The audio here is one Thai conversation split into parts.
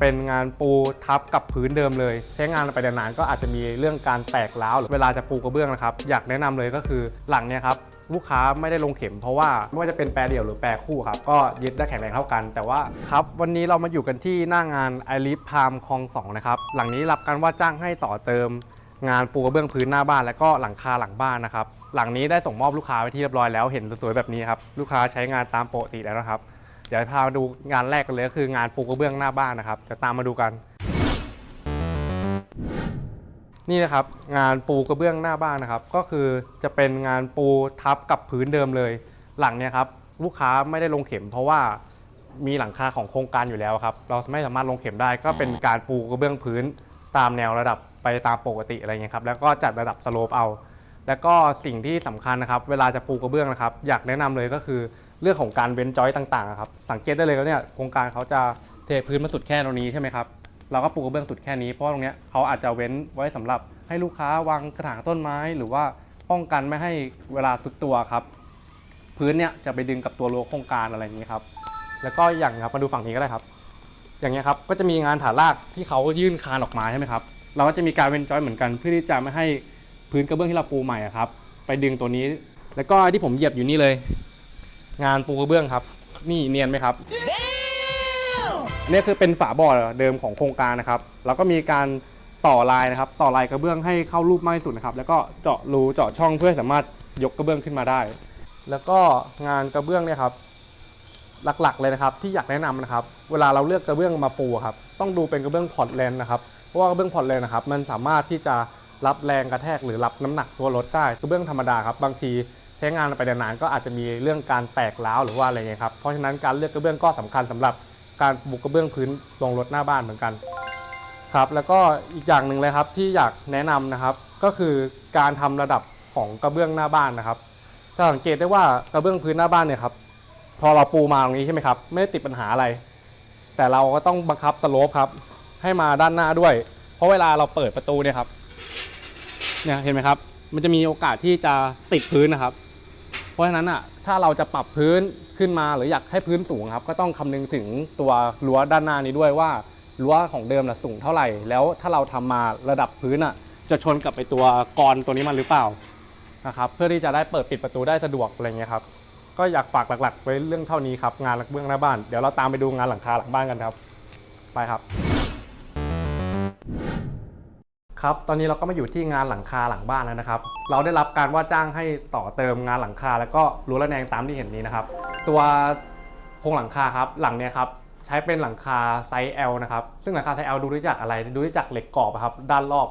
เป็นงานปูทับกับพื้นเดิมเลย ใช้งานไปนานๆก็อาจจะมีเรื่องการแตกร้าวเวลาจะปูกระเบื้องนะครับ อยากแนะนำเลยก็คือหลังเนี้ยครับลูกค้าไม่ได้ลงเข็มเพราะว่าไม่ว่าจะเป็นแปรเดี่ยวหรือแปรคู่ครับ ก็ยึดได้แข็งแรงเท่ากัน แต่ว่าครับ วันนี้เรามาอยู่กันที่หน้างานไอริฟพามคลองสองนะครับ หลังนี้รับการว่าจ้างให้ต่อเติม งานปูกระเบื้องพื้นหน้าบ้านและก็หลังคาหลังบ้านนะครับหลังนี้ได้ส่งมอบลูกค้าไปที่เรียบร้อยแล้วเห็นสวยๆแบบนี้ครับลูกค้าใช้งานตามปกติแล้วนะครับ เดี๋ยวพามาดูงานแรกกันเลยก็คืองานปูกระเบื้องหน้าบ้านนะครับเดี๋ยวตามมาดูกัน นี่นะครับงานปูกระเบื้องหน้าบ้านนะครับ ก็คือจะเป็นงานปูทับกับพื้นเดิมเลย หลังเนี้ยครับลูกค้าไม่ได้ลงเข็ม เพราะว่ามีหลังคาของโครงการอยู่แล้วครับ เราไม่สามารถลงเข็มได้ก็เป็นการปูกระเบื้องพื้นตามแนวระดับไปตามปกติอะไรเงี้ยครับแล้วก็จัดระดับสโลปเอา แล้วก็สิ่งที่สำคัญนะครับ เวลาจะปูกระเบื้องนะครับ อยากแนะนำเลยก็คือ เรื่องของการเว้นจอยต่างๆอะครับสังเกตได้เลยว่าเนี่ยโครงการเขาจะเทพื้นมาสุดแค่ตรงนี้ใช่ไหมครับเราก็ปูกระเบื้องสุดแค่นี้เพราะตรงเนี้ยเขาอาจจะเว้นไว้สำหรับให้ลูกค้าวางกระถางต้นไม้ หรือว่าป้องกันไม่ให้เวลาสุดตัวครับ พื้นเนี่ยจะไปดึงกับตัวรั้วโครงการอะไรอย่างนี้ครับ แล้วก็อย่างครับมาดูฝั่งนี้ก็ได้ครับ อย่างเงี้ยครับก็จะมีงานฐานรากที่เขายื่นคานออกมาใช่ไหมครับเราก็จะมีการเว้นจอยเหมือนกันเพื่อที่จะไม่ให้พื้นกระเบื้องที่เราปูใหม่อะครับ ไปดึงตัวนี้ แล้วก็ที่ผมเหยียบอยู่นี่เลย งานปูกระเบื้องครับ นี่เนียนไหมครับอันนี้คือเป็นฝาบ่อเดิมของโครงการนะครับ แล้วก็มีการต่อลายนะครับ ต่อลายกระเบื้องให้เข้ารูปมากที่สุดนะครับ แล้วก็เจาะรูเจาะช่องเพื่อให้สามารถยกกระเบื้องขึ้นมาได้ แล้วก็งานกระเบื้องเนี่ยครับ หลักๆเลยนะครับ ที่อยากแนะนำนะครับ เวลาเราเลือกกระเบื้องมาปูครับ ต้องดูเป็นกระเบื้องพอร์ตแลนด์นะครับ เพราะว่ากระเบื้องพอร์ตแลนด์นะครับ มันสามารถที่จะรับแรงกระแทกหรือรับน้ำหนักตัวรถได้ กระเบื้องธรรมดาครับ บางที ใช้งานไปนานๆก็อาจจะมีเรื่องการแตกร้าวหรือว่าอะไรเงี้ยครับเพราะฉะนั้นการเลือกกระเบื้องก็สำคัญสำหรับการบุกกระเบื้องพื้นลงรถหน้าบ้านเหมือนกันครับแล้วก็อีกอย่างหนึ่งเลยครับที่อยากแนะนำนะครับ ก็คือการทำระดับของกระเบื้องหน้าบ้านนะครับจะสังเกตได้ว่ากระเบื้องพื้นหน้าบ้านเนี่ยครับพอเราปูมาตรงนี้ใช่ไหมครับไม่ได้ติดปัญหาอะไร แต่เราก็ต้องบังคับสโลปครับให้มาด้านหน้าด้วย เพราะเวลาเราเปิดประตูเนี่ยครับเนี่ยเห็นไหมครับ มันจะมีโอกาสที่จะติดพื้นนะครับ ราะฉะนั้นอะถ้าเราจะปรับพื้นขึ้นมาหรืออยากให้พื้นสูงครับ ก็ต้องคำนึงถึงตัวรั้วด้านหน้านี้ด้วยว่ารั้วของเดิมน่ะสูงเท่าไหร่ แล้วถ้าเราทำมาระดับพื้นอะจะชนกับไปตัวกรตัวนี้มันหรือเปล่านะครับเพื่อที่จะได้เปิดปิดประตูได้สะดวกอะไรเงี้ยครับก็อยากฝากหลักๆ ไว้เรื่องเท่านี้ครับงานเบื้องหน้าบ้าน เดี๋ยวเราตามไปดูงานหลังคาหลังบ้านกันครับ ไปครับ ครับ ตอนนี้เราก็มาอยู่ที่งานหลังคาหลังบ้านแล้วนะครับ เราได้รับการว่าจ้างให้ต่อเติมงานหลังคา แล้วก็รั้วระแนงตามที่เห็นนี้นะครับ ตัวโครงหลังคาครับ หลังเนี้ยครับใช้เป็นหลังคาไซส์ L นะครับ ซึ่งหลังคาไซส์ L ดูได้จากอะไร ดูได้จากเหล็กกรอบครับ ด้านรอบ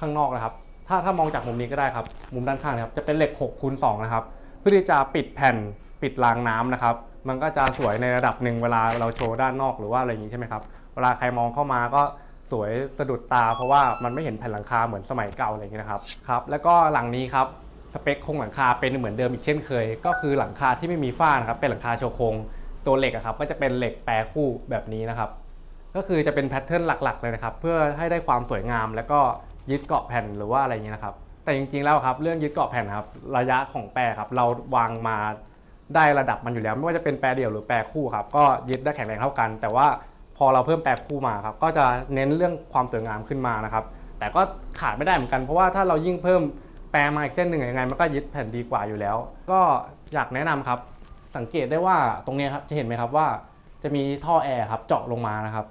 ข้างนอกนะครับ ถ้าถ้ามองจากมุมนี้ก็ได้ครับ มุมด้านข้างนะครับ จะเป็นเหล็ก6คูณ2นะครับ เพื่อที่จะปิดแผ่นปิดรางน้ำนะครับ มันก็จะสวยในระดับหนึ่งเวลาเราโชว์ด้านนอกหรือว่าอะไรอย่างนี้ใช่ไหมครับ เวลาใครมองเข้ามาก็ สวยสะดุดตา เพราะว่ามันไม่เห็นแผ่นหลังคาเหมือนสมัยเก่าอะไรอย่างนี้นะครับครับแล้วก็หลังนี้ครับสเปคโครงหลังคาเป็นเหมือนเดิมอีกเช่นเคย ก็คือหลังคาที่ไม่มีฝ้านะครับเป็นหลังคาโชว์โครงตัวเหล็กอะครับก็จะเป็นเหล็กแปรคู่แบบนี้นะครับ ก็คือจะเป็นแพทเทิร์นหลักๆเลยนะครับ เพื่อให้ได้ความสวยงาม แล้วก็ยึดเกาะแผ่นหรือว่าอะไรอย่างเงี้ยนะครับ แต่จริงๆแล้วครับเรื่องยึดเกาะแผ่นครับระยะของแปรครับเราวางมาได้ระดับมันอยู่แล้ว ไม่ว่าจะเป็นแปรเดี่ยวหรือแปรคู่ครับก็ยึดได้แข็งแรงเท่ากัน แต่ว่า พอเราเพิ่มแปรคู่มาครับก็จะเน้นเรื่องความสวยงามขึ้นมานะครับ แต่ก็ขาดไม่ได้เหมือนกันเพราะว่าถ้าเรายิ่งเพิ่มแปรมาอีกเส้นหนึ่งยังไงมันก็ยึดแผ่นดีกว่าอยู่แล้ว ก็อยากแนะนำครับ สังเกตได้ว่าตรงนี้ครับจะเห็นไหมครับว่าจะมีท่อแอร์ครับเจาะลงมานะครับ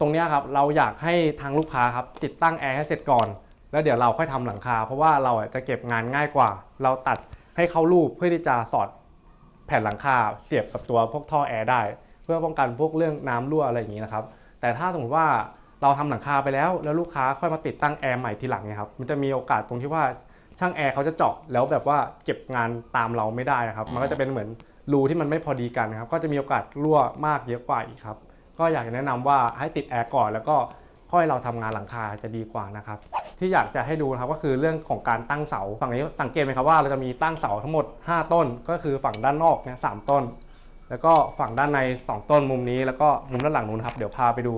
ตรงนี้ครับเราอยากให้ทางลูกค้าครับติดตั้งแอร์ให้เสร็จก่อน แล้วเดี๋ยวเราค่อยทำหลังคา เพราะว่าเราจะเก็บงานง่ายกว่า เราตัดให้เข้ารูปเพื่อที่จะสอดแผ่นหลังคาเสียบกับตัวพวกท่อแอร์ได้ พื่อป้องกันพวกเรื่องน้ำรั่วอะไรอย่างนี้นะครับ แต่ถ้าสมมติว่าเราทำหลังคาไปแล้ว แล้วลูกค้าค่อยมาติดตั้งแอร์ใหม่ทีหลังเนี่ยครับมันจะมีโอกาสตรงที่ว่าช่างแอร์เขาจะเจาะแล้วแบบว่าเก็บงานตามเราไม่ได้นะครับ มันก็จะเป็นเหมือนรูที่มันไม่พอดีกันครับ ก็จะมีโอกาสรั่วมากเยอะกว่าอีกครับ ก็อยากจะแนะนำว่าให้ติดแอร์ก่อนแล้วก็ค่อยเราทำงานหลังคาจะดีกว่านะครับ ที่อยากจะให้ดูนะครับก็คือเรื่องของการตั้งเสาฝั่งนี้สังเกตไหมครับว่าเราจะมีตั้งเสาทั้งหมด 5 ต้น ก็คือฝั่งด้านนอกเนี่ยสต้น แล้วก็ฝั่งด้านใน 2 ต้นมุมนี้แล้วก็มุมด้านหลังนู้นครับ เดี๋ยวพาไปดู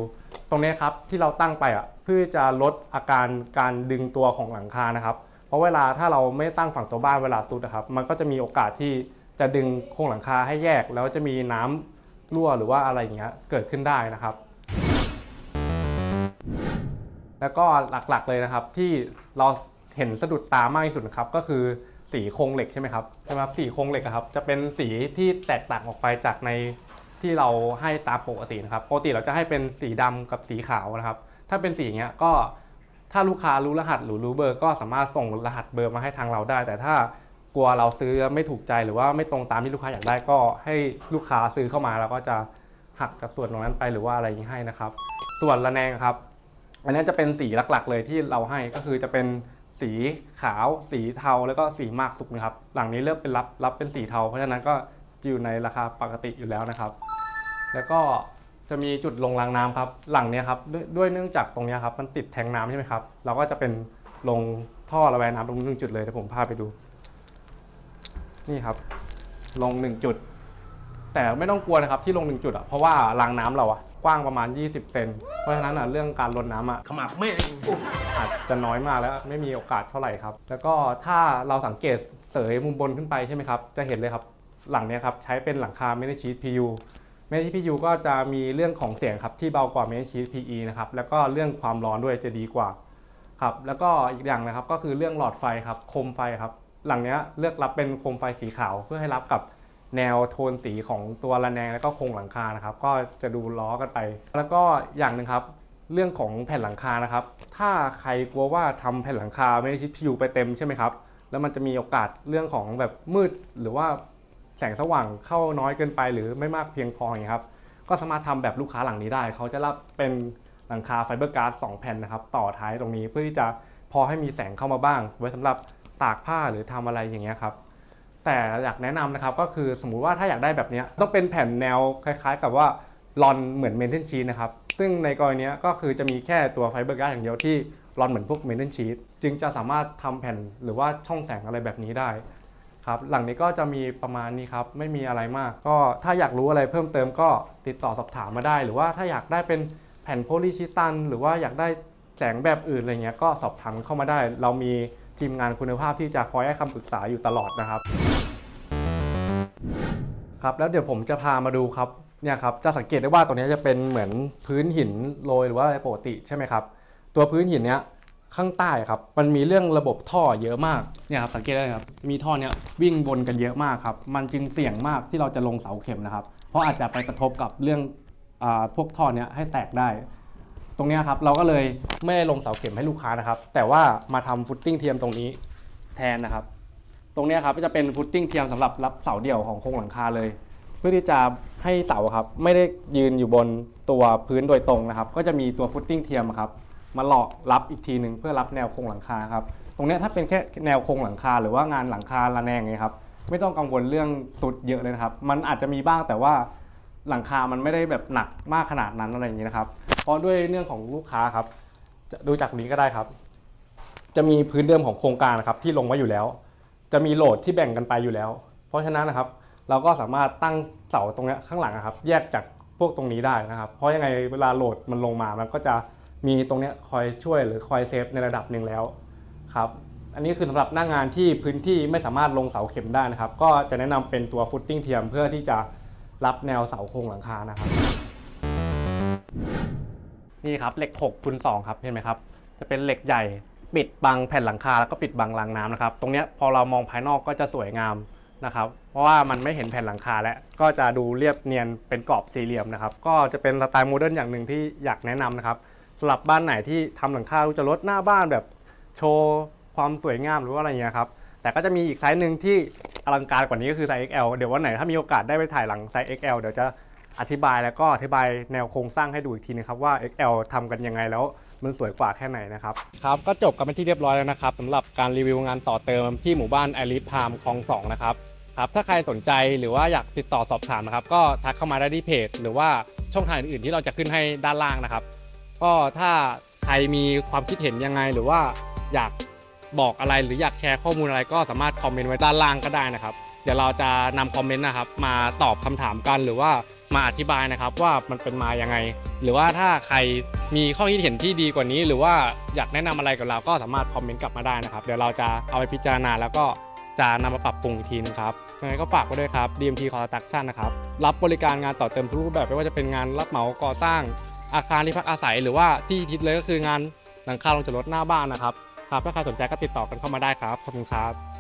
ตรงนี้ครับที่เราตั้งไปอะเพื่อจะลดอาการการดึงตัวของหลังคานะครับ เพราะเวลาถ้าเราไม่ตั้งฝั่งตัวบ้านเวลาซุดนะครับ มันก็จะมีโอกาสที่จะดึงโครงหลังคาให้แยก แล้วจะมีน้ำรั่วหรือว่าอะไรอย่างเงี้ยเกิดขึ้นได้นะครับ แล้วก็หลักๆเลยนะครับที่เราเห็นสะดุดตามากที่สุดครับก็คือ สีโครงเหล็กใช่ไหมครับใช่ไหมครับสีโครงเหล็กอะครับจะเป็นสีที่แตกต่างออกไปจากในที่เราให้ตามปกตินะครับปกติเราจะให้เป็นสีดำกับสีขาวนะครับ ถ้าเป็นสีอย่างเงี้ยก็ถ้าลูกค้ารู้รหัสหรือรู้เบอร์ ก็สามารถส่งรหัสเบอร์มาให้ทางเราได้ แต่ถ้ากลัวเราซื้อไม่ถูกใจหรือว่าไม่ตรงตามที่ลูกค้าอยากได้ก็ให้ลูกค้าซื้อเข้ามาเราก็จะหักจากส่วนตรงนั้นไปหรือว่าอะไรอย่างนี้ให้นะครับ ส่วนระแนงครับ อันนี้จะเป็นสีหลักๆเลยที่เราให้ก็คือจะเป็น สีขาว สีเทาแล้วก็สีมากสุกนะครับ หลังนี้เริ่มเป็นรับรับเป็นสีเทา เพราะฉะนั้นก็อยู่ในราคาปกติอยู่แล้วนะครับ แล้วก็จะมีจุดลงรางน้ำครับ หลังเนี้ยครับด้วยด้วยเนื่องจากตรงเนี้ยครับมันติดแทงน้ำใช่ไหมครับ เราก็จะเป็นลงท่อระบายน้ำตรงหนึ่งจุดเลยเดี๋ยวผมพาไปดู นี่ครับ ลงหนึ่งจุด แต่ไม่ต้องกลัวนะครับที่ลงหนึ่งจุดอะเพราะว่ารางน้ำเราอะ กว้างประมาณ 20 เซน เพราะฉะนั้นอะเรื่องการลดน้ำอะขมักแม่งอาจจะน้อยมากแล้วไม่มีโอกาสเท่าไหร่ครับ แล้วก็ถ้าเราสังเกตเสยมุมบนขึ้นไปใช่ไหมครับ จะเห็นเลยครับหลังเนี้ยครับใช้เป็นหลังคาเมทัลชีท PU เมทัลชีท PU ก็จะมีเรื่องของเสียงครับที่เบากว่าเมทัลชีท PE นะครับแล้วก็เรื่องความร้อนด้วยจะดีกว่าครับแล้วก็อีกอย่างนะครับก็คือเรื่องหลอดไฟครับโคมไฟครับหลังเนี้ยเลือกรับเป็นโคมไฟสีขาวเพื่อให้รับกับ แนวโทนสีของตัวระแนงแล้วก็โครงหลังคานะครับ ก็จะดูล้อกันไป แล้วก็อย่างหนึ่งครับ เรื่องของแผ่นหลังคานะครับ ถ้าใครกลัวว่าทำแผ่นหลังคาไม่ได้ชิดพิวไปเต็มใช่ไหมครับ แล้วมันจะมีโอกาสเรื่องของแบบมืดหรือว่าแสงสว่างเข้าน้อยเกินไปหรือไม่มากเพียงพออย่างเงี้ครับ ก็สามารถทำแบบลูกค้าหลังนี้ได้ เขาจะรับเป็นหลังคาไฟเบอร์การ์ดสองแผ่นนะครับต่อท้ายตรงนี้เพื่อที่จะพอให้มีแสงเข้ามาบ้าง ไว้สำหรับตากผ้าหรือทำอะไรอย่างเงี้ยครับ แต่อยากแนะนำนะครับก็คือสมมุติว่าถ้าอยากได้แบบนี้ต้องเป็นแผ่นแนวคล้ายๆ กับว่าลอนเหมือนเมนเทนชีสนะครับซึ่งในกรณีนี้ก็คือจะมีแค่ตัวไฟเบอร์กาดอย่างเดียวที่ลอนเหมือนพวกเมนเทนชีสจึงจะสามารถทำแผ่นหรือว่าช่องแสงอะไรแบบนี้ได้ครับหลังนี้ก็จะมีประมาณนี้ครับ ไม่มีอะไรมาก ก็ถ้าอยากรู้อะไรเพิ่มเติมก็ติดต่อสอบถามมาได้ หรือว่าถ้าอยากได้เป็นแผ่นโพลีชิตัน หรือว่าอยากได้แสงแบบอื่นอะไรเงี้ยก็สอบถามเข้ามาได้ เรามี ทีมงานคุณภาพที่จะคอยให้คำปรึกษาอยู่ตลอดนะครับ ครับแล้วเดี๋ยวผมจะพามาดูครับเนี่ยครับจะสังเกตได้ว่าตรงนี้จะเป็นเหมือนพื้นหินโรยหรือว่าอะไรปกติใช่ไหมครับ ตัวพื้นหินเนี้ยข้างใต้ครับมันมีเรื่องระบบท่อเยอะมากเนี่ยครับสังเกตได้ครับมีท่อเนี้ยวิ่งวนกันเยอะมากครับมันจึงเสี่ยงมากที่เราจะลงเสาเข็มนะครับ เพราะอาจจะไปกระทบกับเรื่องอาพวกท่อเนี้ยให้แตกได้ รงเนี้ยครับเราก็เลยไม่ได้ลงเสาเข็มให้ลูกค้านะครับ แต่ว่ามาทำฟุตติ้งเทียมตรงนี้แทนนะครับ ตรงเนี้ยครับก็จะเป็นฟุตติ้งเทียมสำหรับรับเสาเดี่ยวของโครงหลังคาเลย เพื่อที่จะให้เสาครับไม่ได้ยืนอยู่บนตัวพื้นโดยตรงนะครับ ก็จะมีตัวฟุตติ้งเทียมครับมาหลอกรับอีกทีหนึ่งเพื่อรับแนวโครงหลังคาครับตรงเนี้ยถ้าเป็นแค่แนวโครงหลังคา หรือว่างานหลังคาระแนงไงครับไม่ต้องกังวลเรื่องสุดเยอะเลยนะครับ มันอาจจะมีบ้างแต่ว่า หลังคามันไม่ได้แบบหนักมากขนาดนั้นอะไรอย่างนี้นะครับ เพราะด้วยเรื่องของลูกค้าครับ จะดูจากนี้ก็ได้ครับ จะมีพื้นเดิมของโครงการนะครับที่ลงไว้อยู่แล้ว จะมีโหลดที่แบ่งกันไปอยู่แล้ว เพราะฉะนั้นนะครับ เราก็สามารถตั้งเสาตรงนี้ข้างหลังนะครับ แยกจากพวกตรงนี้ได้นะครับ เพราะยังไงเวลาโหลดมันลงมา มันก็จะมีตรงนี้คอยช่วยหรือคอยเซฟในระดับหนึ่งแล้วครับอันนี้คือสำหรับหน้างานที่พื้นที่ไม่สามารถลงเสาเข็มได้นะครับ ก็จะแนะนำเป็นตัวฟุตติ้งเทียมเพื่อที่จะ รับแนวเสาโครงหลังคานะครับ นี่ครับเหล็ก6คูณ2ครับเห็นไหมครับ จะเป็นเหล็กใหญ่ปิดบังแผ่นหลังคาแล้วก็ปิดบังรางน้ำนะครับ ตรงนี้พอเรามองภายนอกก็จะสวยงามนะครับ เพราะว่ามันไม่เห็นแผ่นหลังคาแล้วก็จะดูเรียบเนียนเป็นกรอบสี่เหลี่ยมนะครับ ก็จะเป็นสไตล์โมเดิร์นอย่างหนึ่งที่อยากแนะนำนะครับสำหรับบ้านไหนที่ทำหลังคาจะลดหน้าบ้านแบบโชว์ความสวยงามหรือว่าอะไรเงี้ยครับ แต่ก็จะมีอีกไซส์หนึ่งที่อลังการกว่านี้ก็คือไซส์ XL เดี๋ยววันไหนถ้ามีโอกาสได้ไปถ่ายหลังไซส์ XL เดี๋ยวจะอธิบายแล้วก็อธิบายแนวโครงสร้างให้ดูอีกทีนึงครับว่า XL ทำกันยังไงแล้วมันสวยกว่าแค่ไหนนะครับครับก็จบกันเป็นที่เรียบร้อยแล้วนะครับสำหรับการรีวิวงานต่อเติมที่หมู่บ้านไอริฟพามคลองสองนะครับครับถ้าใครสนใจหรือว่าอยากติดต่อสอบถามนะครับ ก็ทักเข้ามาได้ที่เพจ หรือว่าช่องทางอื่นๆที่เราจะขึ้นให้ด้านล่างนะครับ ก็ถ้าใครมีความคิดเห็นยังไงหรือว่าอยาก บอกอะไรหรืออยากแชร์ข้อมูลอะไรก็สามารถคอมเมนต์ไว้ด้านล่างก็ได้นะครับ เดี๋ยวเราจะนำคอมเมนต์นะครับมาตอบคำถามกันหรือว่ามาอธิบายนะครับว่ามันเป็นมายังไง หรือว่าถ้าใครมีข้อคิดเห็นที่ดีกว่านี้ หรือว่าอยากแนะนำอะไรกับเราก็สามารถคอมเมนต์กลับมาได้นะครับเดี๋ยวเราจะเอาไปพิจารณาแล้วก็จะนำมาปรับปรุงอีกทีนึงครับยังไงก็ฝากไว้ด้วยครับ DMT Construction นะครับ รับบริการงานต่อเติมทุกรูปแบบไม่ว่าจะเป็นงานรับเหมาก่อสร้างอาคารที่พักอาศัย หรือว่าที่ฮิตเลยก็คืองานหลังคาลงจอดรถหน้าบ้านนะครับ ครับถ้าใครสนใจก็ติดต่อกันเข้ามาได้ครับขอบคุณครับ